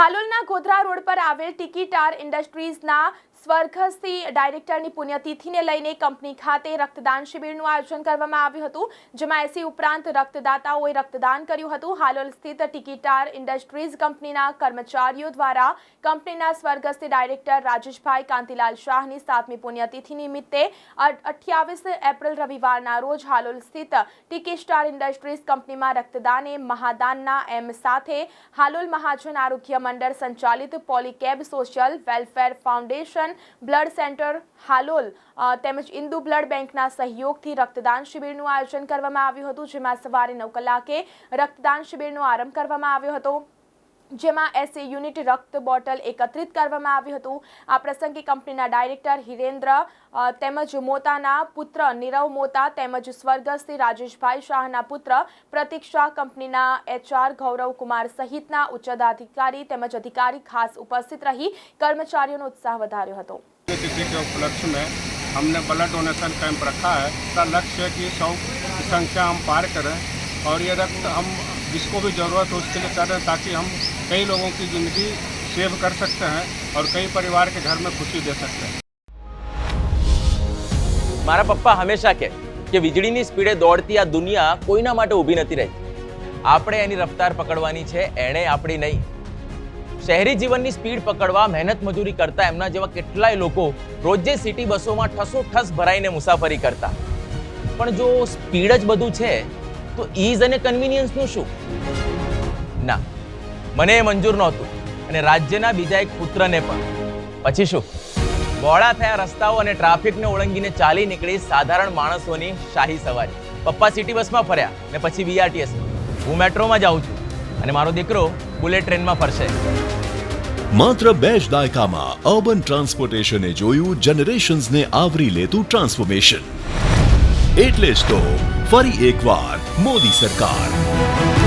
હાલોલના Godhra road પર આવેલ ટિકીટાર ઇન્ડસ્ટ્રીઝના સ્વર્ગસ્થી ડાયરેક્ટરની પુણ્યતિથિને લઈને કંપની ખાતે રક્તદાન શિબિરનું આયોજન કરવામાં આવ્યું હતું, જેમાં એસી ઉપરાંત રક્તદાતાઓએ રક્તદાન કર્યું હતું. હાલોલ સ્થિત ટિકિટાર ઇન્ડસ્ટ્રીઝ કંપનીના કર્મચારીઓ દ્વારા કંપનીના સ્વર્ગસ્થી ડાયરેક્ટર રાજેશભાઈ કાંતિલાલ શાહની સાતમી પુણ્યતિથિ નિમિત્તે અઠ્યાવીસ એપ્રિલ રવિવારના રોજ હાલોલ સ્થિત ટીકી સ્ટાર ઇન્ડસ્ટ્રીઝ કંપનીમાં રક્તદાન મહાદાનના એમ સાથે હાલોલ મહાજન આરોગ્ય મંડળ સંચાલિત Polycab social welfare foundation blood centre Halol તેમજ ઇન્દુ બ્લડ બેંકના સહયોગથી રક્તદાન શિબિરનું આયોજન કરવામાં આવ્યું હતું, જેમાં સવારે નવ કલાકે રક્તદાન શિબિરનો આરંભ કરવામાં આવ્યો હતો. જેમાં એસી યુનિટ રક્ત બોટલ એકત્રિત કરવામાં આવ્યું હતું આ પ્રસંગે કંપનીના ડાયરેક્ટર હિરેન્દ્ર અ, તેમજ મોતાના પુત્ર નીરવ મોતા તેમજ સ્વર્ગસ્થ રાજેશભાઈ શાહના પુત્ર પ્રતીક શાહ કંપનીના એચઆર ગૌરવ કુમાર સહિતના ઉચ્ચ અધિકારી તેમજ અધિકારી ખાસ ઉપસ્થિત રહી કર્મચારીઓનો ઉત્સાહ વધાર્યો હતો तिथि के उपलक्ष्य में हमने ब्लड डोनेशन कैंप रखा है इसका लक्ष्य है कि सौ की संख्या हम पार करें और ये रक्त हम जिसको भी ज़रूरत हो उसके लिए कर रहे हैं ताकि हम कई लोगों की ज़िंदगी सेव कर सकते हैं और कई परिवार के घर में खुशी दे सकते हैं મારા પપ્પા હંમેશા કહે કે વીજળીની સ્પીડે દોડતી આ દુનિયા કોઈના માટે ઊભી નથી રહી આપણે એની રફતાર પકડવાની છે એણે આપણી નહીં શહેરી જીવનની સ્પીડ પકડવા મહેનત મજૂરી કરતા એમના જેવા કેટલાય લોકો રોજે સિટી બસોમાં ઠસો ઠસ ભરાઈને મુસાફરી કરતા પણ જો સ્પીડ જ બધું છે તો ઈઝ અને કન્વિનિયન્સનું શું ના મને એ મંજૂર નહોતું અને રાજ્યના બીજા એક પુત્રને પણ. પછી શું? બહોળા થયા રસ્તાઓ અને ટ્રાફિકને ઓળંગીને ચાલી નીકળી સાધારણ માણસોની શાહી સવારી. પપ્પા સિટી બસમાં ફર્યા ને પછી બીઆરટીએસ હું મેટ્રોમાં જાઉં છું અને મારો દીકરો બુલેટ ટ્રેનમાં ફરશે. માત્ર બે જ દાયકામાં અર્બન ટ્રાન્સપોર્ટેશને જોયું, જનરેશન્સને આવરી લેતું ટ્રાન્સફોર્મેશન. એટલે જ તો ફરી એકવાર મોદી સરકાર.